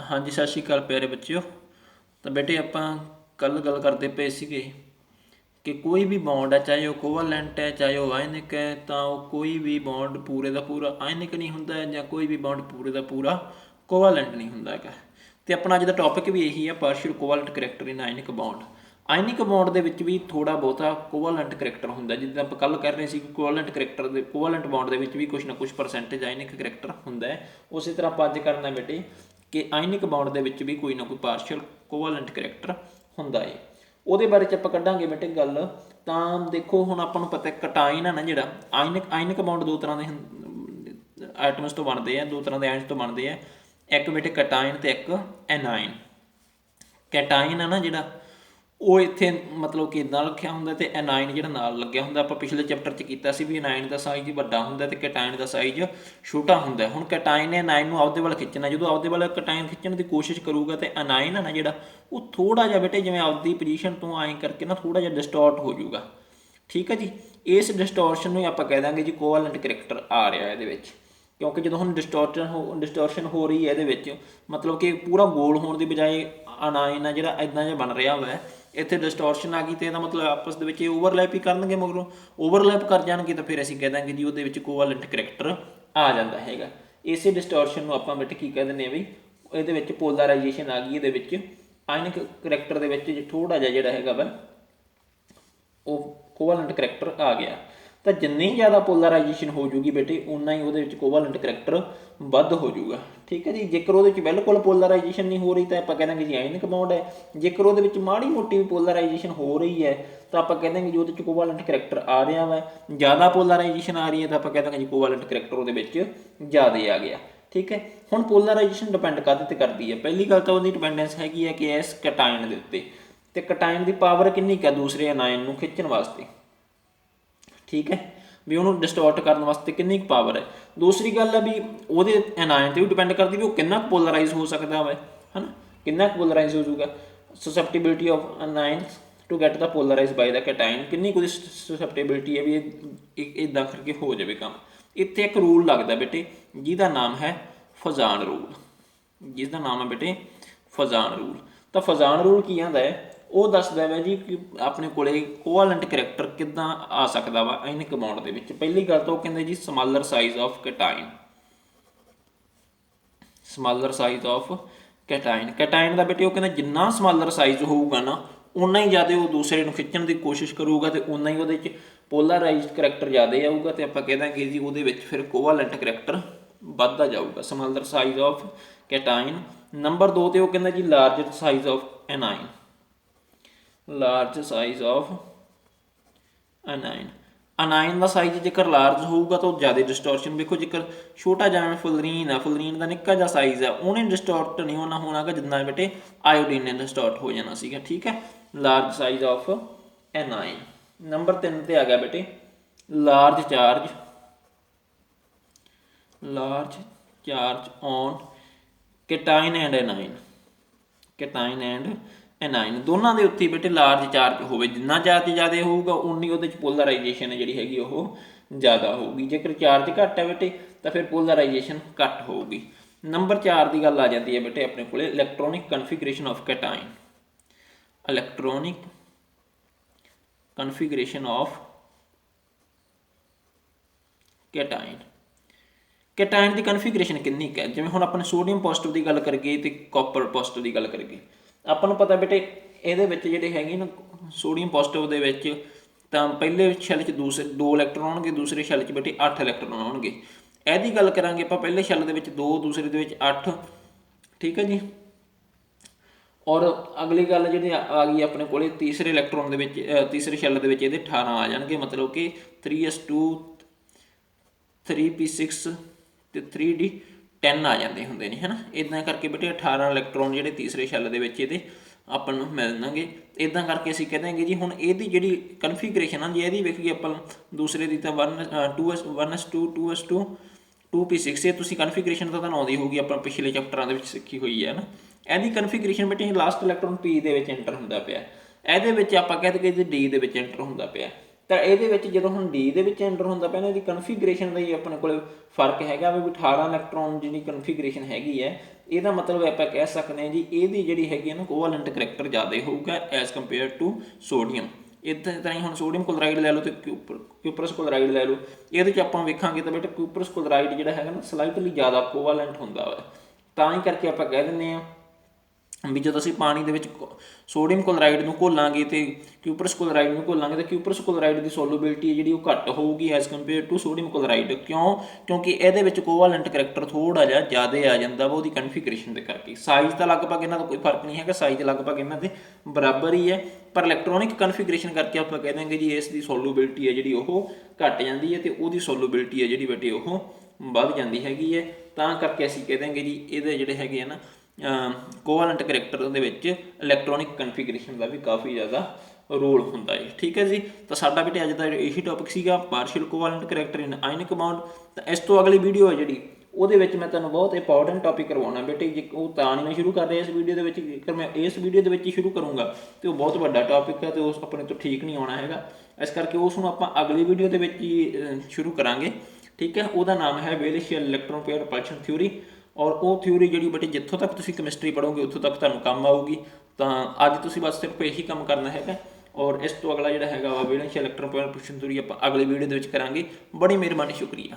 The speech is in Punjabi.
ਹਾਂਜੀ, ਸਤਿ ਸ਼੍ਰੀ ਅਕਾਲ ਪਿਆਰੇ ਬੱਚਿਓ। ਤਾਂ ਬੇਟੇ ਆਪਾਂ ਕੱਲ ਗੱਲ ਕਰਦੇ ਪਏ ਸੀਗੇ ਕਿ ਕੋਈ ਵੀ ਬੌਂਡ ਹੈ ਚਾਹੇ ਉਹ ਕੋਵੈਲੈਂਟ ਹੈ, ਚਾਹੇ ਉਹ ਆਇਨਿਕ ਹੈ, ਤਾਂ ਉਹ ਕੋਈ ਵੀ ਬੌਂਡ ਪੂਰੇ ਦਾ ਪੂਰਾ ਆਇਨਿਕ ਨਹੀਂ ਹੁੰਦਾ ਜਾਂ ਕੋਈ ਵੀ ਬੌਂਡ ਪੂਰੇ ਦਾ ਪੂਰਾ ਕੋਵੈਲੈਂਟ ਨਹੀਂ ਹੁੰਦਾ ਹੈਗਾ। ਤੇ ਆਪਣਾ ਅੱਜ ਦਾ ਟੌਪਿਕ ਵੀ ਇਹੀ ਹੈ partial covalent character in ionic bond ionic bond ਦੇ ਵਿੱਚ ਵੀ ਥੋੜਾ ਬਹੁਤਾ ਕੋਵੈਲੈਂਟ ਕਰੈਕਟਰ ਹੁੰਦਾ, ਜਿੱਦਾਂ ਆਪਾਂ ਕੱਲ ਕਰ ਰਹੇ ਸੀ ਕਿ ਕੋਵੈਲੈਂਟ ਕਰੈਕਟਰ ਦੇ ਕੋਵੈਲੈਂਟ ਬੌਂਡ ਦੇ ਵਿੱਚ ਵੀ ਕੁਝ ਨਾ ਕੁਝ ਪਰਸੈਂਟੇਜ ਆਇਨਿਕ ਕਰੈਕਟਰ ਹੁੰਦਾ ਹੈ। ਉਸੇ ਤਰ੍ਹਾਂ ਆਪਾਂ ਅੱਜ ਕਰਨਾ ਬੇਟੇ ਕਿ ਆਇਨਿਕ ਬੌਂਡ ਦੇ ਵਿੱਚ ਵੀ ਕੋਈ ਨਾ ਕੋਈ ਪਾਰਸ਼ੀਅਲ ਕੋਵੈਲੈਂਟ ਕਰੈਕਟਰ ਹੁੰਦਾ ਏ। ਉਹਦੇ ਬਾਰੇ ਚ ਆਪਾਂ ਕੱਢਾਂਗੇ ਬੇਟੇ ਗੱਲ। ਤਾਂ ਦੇਖੋ, ਹੁਣ ਆਪਾਂ ਨੂੰ ਪਤਾ ਕਟਾਈਨ ਆ ਨਾ ਜਿਹੜਾ, ਆਇਨਿਕ ਆਇਨਿਕ ਬੌਂਡ ਦੋ ਤਰ੍ਹਾਂ ਦੇ ਆਈਟਮਸ ਤੋਂ ਬਣਦੇ ਆ, ਦੋ ਤਰ੍ਹਾਂ ਦੇ ਆਇਨਸ ਤੋਂ ਬਣਦੇ ਆ। ਇੱਕ ਬੇਟੇ ਕਟਾਈਨ ਤੇ ਇੱਕ ਐਨਾਇਨ। ਕੈਟਾਈਨ ਆ ਨਾ ਜਿਹੜਾ ਉਹ ਇੱਥੇ ਮਤਲਬ ਕਿ ਇਦਾਂ ਰੱਖਿਆ ਹੁੰਦਾ ਤੇ ਐਨਾਇਨ ਜਿਹੜਾ ਨਾਲ ਲੱਗਿਆ ਹੁੰਦਾ, ਆਪਾਂ ਪਿਛਲੇ ਚੈਪਟਰ 'ਚ ਕੀਤਾ ਸੀ ਵੀ ਐਨਾਇਨ ਦਾ ਸਾਈਜ਼ ਵੱਡਾ ਹੁੰਦਾ ਤੇ ਕੈਟਾਇਨ ਦਾ ਸਾਈਜ਼ ਛੋਟਾ ਹੁੰਦਾ। ਹੁਣ ਕੈਟਾਇਨ ਨੇ ਐਨਾਇਨ ਨੂੰ ਆਪਦੇ ਵੱਲ ਖਿੱਚਣਾ, ਜਦੋਂ ਆਪਦੇ ਵੱਲ ਕੈਟਾਇਨ ਖਿੱਚਣ ਦੀ ਕੋਸ਼ਿਸ਼ ਕਰੂਗਾ ਤੇ ਐਨਾਇਨ ਆ ਨਾ ਜਿਹੜਾ, ਉਹ ਥੋੜਾ ਜਿਹਾ ਬੇਟੇ ਜਿਵੇਂ ਆਪਦੀ ਪੋਜੀਸ਼ਨ ਤੋਂ ਆਏ ਕਰਕੇ ਨਾ ਥੋੜਾ ਜਿਹਾ ਡਿਸਟੋਰਟ ਹੋ ਜਾਊਗਾ। ਠੀਕ ਹੈ ਜੀ? ਇਸ ਡਿਸਟੋਰਸ਼ਨ ਨੂੰ ਹੀ ਆਪਾਂ ਕਹਿ ਦਾਂਗੇ ਜੀ ਕੋਵੈਲੈਂਟ ਕਰੈਕਟਰ ਆ ਰਿਹਾ ਇਹਦੇ ਵਿੱਚ। ਕਿਉਂਕਿ ਜਦੋਂ ਹੁਣ ਡਿਸਟੋਰਸ਼ਨ ਹੋ ਡਿਸਟੋਰਸ਼ਨ ਹੋ ਰਹੀ ਹੈ ਇਹਦੇ ਵਿੱਚ, ਮਤਲਬ ਕਿ ਪੂਰਾ ਗੋਲ ਹੋਣ ਦੀ ਬਜਾਏ ਅਨਾਇਨ ਆ ਜਿਹੜਾ ਇਦਾਂ ਜਿਹਾ ਬਣ ਰਿਹਾ ਹੋਇਆ ਇੱਥੇ ਡਿਸਟੋਰਸ਼ਨ ਆ ਗਈ ਤੇ ਇਹਦਾ ਮਤਲਬ ਆਪਸ ਦੇ ਵਿੱਚ ਇਹ ਓਵਰਲੈਪ ਹੀ ਕਰਨਗੇ ਮਗਰੋਂ। ਓਵਰਲੈਪ ਕਰ ਜਾਣਗੇ ਤਾਂ ਫਿਰ ਅਸੀਂ ਕਹਿ ਦਾਂਗੇ ਜੀ ਉਹਦੇ ਵਿੱਚ ਕੋਵੈਲੈਂਟ ਕਰੈਕਟਰ ਆ ਜਾਂਦਾ ਹੈਗਾ। ਇਸੇ ਡਿਸਟੋਰਸ਼ਨ ਨੂੰ ਆਪਾਂ ਬਿਟ ਕੀ ਕਹਿ ਦਿੰਦੇ ਆ ਵੀ ਇਹਦੇ ਵਿੱਚ ਪੋਲਰਾਈਜੇਸ਼ਨ ਆ ਗਈ, ਇਹਦੇ ਵਿੱਚ ਆਇਨਿਕ ਕਰੈਕਟਰ ਦੇ ਵਿੱਚ ਥੋੜਾ ਜਿਹਾ ਜਿਹੜਾ ਹੈਗਾ ਵਾ, ਉਹ ਕੋਵੈਲੈਂਟ ਕਰੈਕਟਰ ਆ ਗਿਆ। ਤਾਂ ਜਿੰਨੀ ਜ਼ਿਆਦਾ ਪੋਲਰਾਈਜੇਸ਼ਨ ਹੋ ਜੂਗੀ ਬੇਟੇ ਉਨਾ ਹੀ ਉਹਦੇ ਵਿੱਚ ਕੋਵੈਲੈਂਟ ਕਰੈਕਟਰ ਵੱਧ ਹੋ ਜੂਗਾ ਠੀਕ ਹੈ ਜੀ? ਜੇਕਰ ਉਹਦੇ ਵਿੱਚ ਬਿਲਕੁਲ ਪੋਲਰਾਈਜੇਸ਼ਨ ਨਹੀਂ ਹੋ ਰਹੀ ਤਾਂ ਆਪਾਂ ਕਹਿੰਦਾਂਗੇ ਜੀ ਆਇਨਿਕ ਬੌਂਡ ਹੈ। ਜੇਕਰ ਉਹਦੇ ਵਿੱਚ ਮਾੜੀ ਮੋਟੀ ਵੀ ਪੋਲਰਾਈਜੇਸ਼ਨ ਹੋ ਰਹੀ ਹੈ, ਤਾਂ ਆਪਾਂ ਕਹਿੰਦਾਂਗੇ ਜੀ ਉਹਦੇ ਵਿੱਚ ਕੋਵੈਲੈਂਟ ਕਰੈਕਟਰ ਆ ਰਿਹਾ ਵਾ, ਜ਼ਿਆਦਾ ਪੋਲਰਾਈਜੇਸ਼ਨ ਆ ਰਹੀ ਹੈ ਤਾਂ ਆਪਾਂ ਕਹਿੰਦਾਂਗੇ ਜੀ ਕੋਵੈਲੈਂਟ ਕਰੈਕਟਰ ਉਹਦੇ ਵਿੱਚ ਜ਼ਿਆਦਾ ਆ ਗਿਆ। ਠੀਕ ਹੈ? ਹੁਣ ਪੋਲਰਾਈਜੇਸ਼ਨ ਡਿਪੈਂਡ ਕਾਹਦੇ ਤੇ ਕਰਦੀ ਹੈ? ਪਹਿਲੀ ਗੱਲ ਤਾਂ ਉਹਦੀ ਡਿਪੈਂਡੈਂਸ ਹੈਗੀ ਹੈ ਕਿ ਇਸ ਕਟਾਇਨ ਦੇ ਉੱਤੇ। ਤੇ ਕਟਾਇਨ ਦੀ ਪਾਵਰ ਕਿੰਨੀ ਕੁ ਹੈ ਦੂਸਰੇ ਅਨਾਇਨ ਨੂੰ ਖਿੱਚਣ ਵਾਸਤੇ? ਠੀਕ ਹੈ? ਵੀ ਉਹਨੂੰ ਡਿਸਟੋਰਟ ਕਰਨ ਵਾਸਤੇ ਕਿੰਨੀ ਕੁ ਪਾਵਰ ਹੈ? ਦੂਸਰੀ ਗੱਲ ਹੈ ਵੀ ਉਹਦੇ ਐਨਾਇਨ ਤੇ ਵੀ ਡਿਪੈਂਡ ਕਰਦੀ ਵੀ ਉਹ ਕਿੰਨਾ ਪੋਲਰਾਈਜ਼ ਹੋ ਸਕਦਾ ਹੈ ਹਨਾ? ਕਿੰਨਾ ਪੋਲਰਾਈਜ਼ ਹੋ ਜਾਊਗਾ? Susceptibility of anions to get the polarized by the cation. ਕਿੰਨੀ ਕੁ susceptibility ਹੈ ਵੀ ਇਹ ਇਦਾਂ ਕਰਕੇ ਹੋ ਜਾਵੇ ਕੰਮ? ਇੱਥੇ ਇੱਕ ਰੂਲ ਲੱਗਦਾ ਬੇਟੇ, ਜਿਹਦਾ ਨਾਮ ਹੈ ਫਜ਼ਾਨ ਰੂਲ ਜਿਸ ਦਾ ਨਾਮ ਹੈ ਬੇਟੇ, ਫਜ਼ਾਨ ਰੂਲ ਤਾਂ ਫਜ਼ਾਨ ਰੂਲ ਕੀ ਆਂਦਾ ਹੈ? ਉਹ ਦੱਸਦਾ ਹੈ ਜੀ ਕਿ ਆਪਣੇ ਕੋਲੇ ਕੋਵੈਲੈਂਟ ਕਰੈਕਟਰ ਕਿੱਦਾਂ ਆ ਸਕਦਾ ਵਾ ਆਇਨਿਕ ਕਮਾਉਣ ਦੇ ਵਿੱਚ। ਪਹਿਲੀ ਗੱਲ ਤਾਂ ਉਹ ਕਹਿੰਦੇ ਜੀ smaller size of cation smaller size of cation cation ਦਾ ਬੇਟੇ ਉਹ ਕਹਿੰਦਾ ਜਿੰਨਾ ਸਮਾਲਰ ਸਾਈਜ਼ ਹੋਊਗਾ ਨਾ ਉਨਾ ਹੀ ਜ਼ਿਆਦਾ ਉਹ ਦੂਸਰੇ ਨੂੰ ਖਿੱਚਣ ਦੀ ਕੋਸ਼ਿਸ਼ ਕਰੂਗਾ ਤੇ ਉਨਾ ਹੀ ਉਹਦੇ ਵਿੱਚ ਪੋਲਰਾਈਜ਼ਡ ਕਰੈਕਟਰ ਜ਼ਿਆਦਾ ਆਊਗਾ ਤੇ ਆਪਾਂ ਕਹਿ ਦਾਂਗੇ ਜੀ ਉਹਦੇ ਵਿੱਚ ਫਿਰ ਕੋਵੈਲੈਂਟ ਕਰੈਕਟਰ ਵੱਧਦਾ ਜਾਊਗਾ। Smaller size of cation number 2 ਤੇ ਉਹ ਕਹਿੰਦਾ ਜੀ larger size of anion large size of anion anion the size ਜੇਕਰ ਲਾਰਜ ਹੋਊਗਾ ਤਾਂ ਜ਼ਿਆਦਾ ਡਿਸਟੋਰਸ਼ਨ ਵੇਖੋ, ਜੇਕਰ ਛੋਟਾ ਜਿਹਾ ਫੁਲਰੀਨ ਆ ਫੁਲਰੀਨ ਦਾ ਨਿੱਕਾ ਜਿਹਾ ਸਾਈਜ਼ ਆ, ਉਹਨੇ ਡਿਸਟੋਰਟ ਨਹੀਂ ਹੋਣਾ, ਹੋਣਾਗਾ ਜਿੰਨਾ ਬੇਟੇ ਆਇਓਡੀਨ ਨੇ ਡਿਸਟੋਰਟ ਹੋ ਜਾਣਾ ਸੀਗਾ, ਠੀਕ ਹੈ? Large size of anion number 3 ਤੇ ਆ ਗਿਆ ਬੇਟੇ large charge large charge on cation and anion cation and anion ਦੋਨਾਂ ਦੇ ਉੱਤੇ ਬੇਟੇ ਲਾਰਜ ਚਾਰਜ ਹੋਵੇ, ਜਿੰਨਾ ਚਾਰਜ ਜ਼ਿਆਦਾ ਹੋਊਗਾ, ਉਨੀ ਉਹਦੇ ਚ ਪੋਲਰਾਈਜੇਸ਼ਨ ਜਿਹੜੀ ਹੈਗੀ ਉਹ ਜ਼ਿਆਦਾ ਹੋਊਗੀ। ਜੇਕਰ ਚਾਰਜ ਘੱਟ ਹੈ ਬੇਟੇ, ਤਾਂ ਫਿਰ ਪੋਲਰਾਈਜੇਸ਼ਨ ਘੱਟ ਹੋਊਗੀ। ਨੰਬਰ 4 ਦੀ ਗੱਲ ਆ ਜਾਂਦੀ ਹੈ ਬੇਟੇ ਆਪਣੇ ਕੋਲੇ electronic configuration of cation electronic configuration of cation cation the configuration ਕਿੰਨੀ ਕੁ ਹੈ? ਜਿਵੇਂ ਹੁਣ ਆਪਾਂ ਸੋਡੀਅਮ ਪੋਜ਼ਿਟਿਵ ਦੀ ਗੱਲ ਕਰੀਏ ਤੇ ਕਾਪਰ ਪੋਜ਼ਿਟਿਵ ਦੀ ਗੱਲ ਕਰੀਏ ਆਪਾਂ ਨੂੰ ਪਤਾ ਬੇਟੇ, ਇਹਦੇ ਵਿੱਚ ਜਿਹੜੇ ਹੈਗੇ ਨਾ ਸੋਡੀਅਮ ਪੋਜ਼ਿਟਿਵ ਦੇ ਵਿੱਚ, ਤਾਂ ਪਹਿਲੇ ਸ਼ੈਲ 'ਚ ਦੂਸਰੇ ਦੋ ਇਲੈਕਟ੍ਰੋਨ ਹੋਣਗੇ, ਦੂਸਰੇ ਸ਼ੈਲ 'ਚ ਬੇਟੇ 8 ਇਲੈਕਟ੍ਰੋਨ ਹੋਣਗੇ। ਇਹਦੀ ਗੱਲ ਕਰਾਂਗੇ ਆਪਾਂ ਪਹਿਲੇ ਸ਼ੈਲ ਦੇ ਵਿੱਚ 2 ਦੂਸਰੇ ਦੇ ਵਿੱਚ 8 ਠੀਕ ਹੈ ਜੀ? ਔਰ ਅਗਲੀ ਗੱਲ ਜਿਹੜੀ ਆ ਗਈ ਆਪਣੇ ਕੋਲੇ, ਤੀਸਰੇ ਇਲੈਕਟ੍ਰੋਨ ਦੇ ਵਿੱਚ ਤੀਸਰੇ ਸ਼ੈਲ ਦੇ ਵਿੱਚ ਇਹਦੇ 18 ਆ ਜਾਣਗੇ, ਮਤਲਬ ਕਿ 3s2 3p6 ਤੇ 3d 10 ਆ ਜਾਂਦੇ ਹੁੰਦੇ ਨੇ, ਹਨਾ? ਇਦਾਂ ਕਰਕੇ ਬੇਟੇ 18 ਇਲੈਕਟ੍ਰੋਨ ਜਿਹੜੇ ਤੀਸਰੇ ਸ਼ੈਲ ਦੇ ਵਿੱਚ ਇਹਦੇ ਆਪਾਂ ਨੂੰ ਮਿਲਣਗੇ ਇਦਾਂ ਕਰਕੇ ਅਸੀਂ ਕਹਿੰਦੇ ਜੀ, ਹੁਣ ਇਹਦੀ ਜਿਹੜੀ ਕਨਫੀਗਰੇਸ਼ਨ ਆ, ਜੇ ਇਹਦੀ ਵੇਖੀਏ ਆਪਾਂ ਦੂਸਰੇ ਦੀ ਤਾਂ 1 2s 1s2 2s2 2p6 ਇਹ ਤੁਸੀਂ ਕਨਫੀਗਰੇਸ਼ਨ ਤਾਂ ਤੁਹਾਨੂੰ ਆਉਂਦੀ ਹੋਊਗੀ, ਆਪਾਂ ਪਿਛਲੇ ਚੈਪਟਰਾਂ ਦੇ ਵਿੱਚ ਸਿੱਖੀ ਹੋਈ ਹੈ ਨਾ ਇਹਦੀ ਕਨਫੀਗਰੇਸ਼ਨ ਬੇਟੇ ਲਾਸਟ ਇਲੈਕਟ੍ਰੋਨ p ਦੇ ਵਿੱਚ ਐਂਟਰ ਹੁੰਦਾ ਪਿਆ। ਇਹਦੇ ਵਿੱਚ ਆਪਾਂ ਕਹਿੰਦੇ ਕਿ ਜੀ d ਦੇ ਵਿੱਚ ਐਂਟਰ ਹੁੰਦਾ ਪਿਆ। ਤਾਂ ਇਹਦੇ ਵਿੱਚ ਜਦੋਂ ਹੁਣ D ਦੇ ਵਿੱਚ ਐਂਟਰ ਹੁੰਦਾ ਪਿਆ ਇਹਦੀ ਕਨਫੀਗਰੇਸ਼ਨ ਦਾ ਹੀ ਆਪਣੇ ਕੋਲ ਫ਼ਰਕ ਹੈਗਾ ਵੀ 18 ਇਲੈਕਟ੍ਰੋਨ ਜਿਹੜੀ ਕਨਫੀਗਰੇਸ਼ਨ ਹੈਗੀ ਹੈ, ਇਹਦਾ ਮਤਲਬ ਆਪਾਂ ਕਹਿ ਸਕਦੇ ਹਾਂ ਜੀ, ਇਹਦੀ ਜਿਹੜੀ ਹੈਗੀ ਹੈ ਨਾ ਕੋਵੈਲੈਂਟ ਕਰੈਕਟਰ ਜ਼ਿਆਦਾ ਹੋਊਗਾ ਐਸ ਕੰਪੇਅਰ ਟੂ ਸੋਡੀਅਮ ਇਦਾਂ ਤਰ੍ਹਾਂ ਹੀ ਹੁਣ ਸੋਡੀਅਮ ਕਲੋਰਾਈਡ ਲੈ ਲਓ ਤੇ ਕਿਊਪਰ ਕਿਊਪਰਸ ਕਲੋਰਾਈਡ ਲੈ ਲਓ। ਇਹਦੇ ਚ ਆਪਾਂ ਵੇਖਾਂਗੇ ਤਾਂ ਬੇਟਾ ਕਿਊਪਰਸ ਕਲੋਰਾਈਡ ਜਿਹੜਾ ਹੈਗਾ ਨਾ ਸਲਾਈਟਲੀ ਜ਼ਿਆਦਾ ਕੋਵੈਲੈਂਟ ਹੁੰਦਾ ਵਾ। ਤਾਂ ਹੀ ਕਰਕੇ ਆਪਾਂ ਕਹਿ ਦਿੰਦੇ ਆ ਵੀ ਜਦੋਂ ਅਸੀਂ ਪਾਣੀ ਦੇ ਵਿੱਚ ਕੋ- ਸੋਡੀਅਮ ਕਲੋਰਾਈਡ ਨੂੰ ਘੋਲਾਂਗੇ ਤੇ ਕਿਊਪਰਸ ਕਲੋਰਾਈਡ ਨੂੰ ਘੋਲਾਂਗੇ ਤਾਂ ਕਿਊਪਰਸ ਕਲੋਰਾਈਡ ਦੀ ਸੋਲੂਬਿਲਿਟੀ ਜਿਹੜੀ ਉਹ ਘੱਟ ਹੋਊਗੀ as compare to sodium chloride ਕਿਉਂ? ਕਿਉਂਕਿ ਇਹਦੇ ਵਿੱਚ ਕੋਵੈਲੈਂਟ ਕਰੈਕਟਰ ਥੋੜਾ ਜਿਹਾ ਜ਼ਿਆਦਾ ਆ ਜਾਂਦਾ ਵਾ, ਉਹਦੀ ਕਨਫੀਗਰੇਸ਼ਨ ਦੇ ਕਰਕੇ। ਸਾਈਜ਼ ਤਾਂ ਲਗਭਗ ਇਹਨਾਂ ਦਾ ਕੋਈ ਫ਼ਰਕ ਨਹੀਂ ਹੈਗਾ ਸਾਈਜ਼ ਲਗਭਗ ਇਹਨਾਂ ਦੇ ਬਰਾਬਰ ਹੀ ਹੈ। ਪਰ ਇਲੈਕਟ੍ਰੋਨਿਕ ਕਨਫੀਗਰੇਸ਼ਨ ਕਰਕੇ ਆਪਾਂ ਕਹਿ ਦਾਂਗੇ ਜੀ ਇਸ ਦੀ ਸੋਲੂਬਿਲਟੀ ਹੈ ਜਿਹੜੀ ਉਹ ਘਟ ਜਾਂਦੀ ਹੈ ਤੇ ਉਹਦੀ ਸੋਲੂਬਿਲਟੀ ਹੈ ਜਿਹੜੀ ਬੇਟੇ ਉਹ ਵੱਧ ਜਾਂਦੀ ਹੈਗੀ ਹੈ। ਤਾਂ ਕਰਕੇ ਅਸੀਂ ਕਹਿ ਦਾਂਗੇ ਜੀ ਇਹਦੇ ਜਿਹੜੇ ਹੈਗੇ ਆ ਨਾ ਕੋਵੈਲੈਂਟ ਕਰੈਕਟਰ ਦੇ ਵਿੱਚ ਇਲੈਕਟ੍ਰੋਨਿਕ ਕਨਫੀਗਰੇਸ਼ਨ ਦਾ ਵੀ ਕਾਫੀ ਜ਼ਿਆਦਾ ਰੋਲ ਹੁੰਦਾ ਹੈ। ਠੀਕ ਹੈ ਜੀ? ਤਾਂ ਸਾਡਾ ਬੇਟੇ ਅੱਜ ਦਾ ਇਹੀ ਟੌਪਿਕ ਸੀਗਾ partial covalent character in ionic bond ਤਾਂ ਇਸ ਤੋਂ ਅਗਲੀ ਵੀਡੀਓ ਹੈ ਜਿਹੜੀ, ਉਹਦੇ ਵਿੱਚ ਮੈਂ ਤੁਹਾਨੂੰ ਬਹੁਤ ਇੰਪੋਰਟੈਂਟ ਟੌਪਿਕ ਕਰਵਾਉਣਾ। ਬੇਟੇ, ਜੇ ਉਹ ਤਾਂ ਨਹੀਂ ਮੈਂ ਸ਼ੁਰੂ ਕਰ ਰਿਹਾ ਇਸ ਵੀਡੀਓ ਦੇ ਵਿੱਚ, ਜੇਕਰ ਮੈਂ ਇਸ ਵੀਡੀਓ ਦੇ ਵਿੱਚ ਹੀ ਸ਼ੁਰੂ ਕਰੂੰਗਾ, ਤੇ ਉਹ ਬਹੁਤ ਵੱਡਾ ਟੌਪਿਕ ਹੈ ਤੇ ਉਸ ਆਪਣੇ ਤੋਂ ਠੀਕ ਨਹੀਂ ਆਉਣਾ ਹੈਗਾ। ਇਸ ਕਰਕੇ ਉਸ ਨੂੰ ਆਪਾਂ ਅਗਲੀ ਵੀਡੀਓ ਦੇ ਵਿੱਚ ਹੀ ਸ਼ੁਰੂ ਕਰਾਂਗੇ। ਠੀਕ ਹੈ? ਉਹਦਾ ਨਾਮ ਹੈ valence shell electron pair repulsion theory ਔਰ ਉਹ ਥਿਊਰੀ ਜਿਹੜੀ ਬੇਟੇ ਜਿੱਥੋਂ ਤੱਕ ਤੁਸੀਂ ਕੈਮਿਸਟਰੀ ਪੜੋਗੇ ਉੱਥੋਂ ਤੱਕ ਤੁਹਾਨੂੰ ਕੰਮ ਆਊਗੀ। ਤਾਂ ਅੱਜ ਤੁਸੀਂ ਬਸ ਸਿਰਫ ਇਹੀ ਕੰਮ ਕਰਨਾ ਹੈਗਾ। ਔਰ ਇਸ ਤੋਂ ਅਗਲਾ ਜਿਹੜਾ ਹੈਗਾ ਵਾ ਵੇਲੇਸ਼ੀਅਲ ਇਲੈਕਟ੍ਰੋਨ ਪੇਅਰ ਥਿਊਰੀ ਆਪਾਂ ਅਗਲੀ ਵੀਡੀਓ ਦੇ ਵਿੱਚ ਕਰਾਂਗੇ। ਬੜੀ ਮਿਹਰਬਾਨੀ, ਸ਼ੁਕਰੀਆ।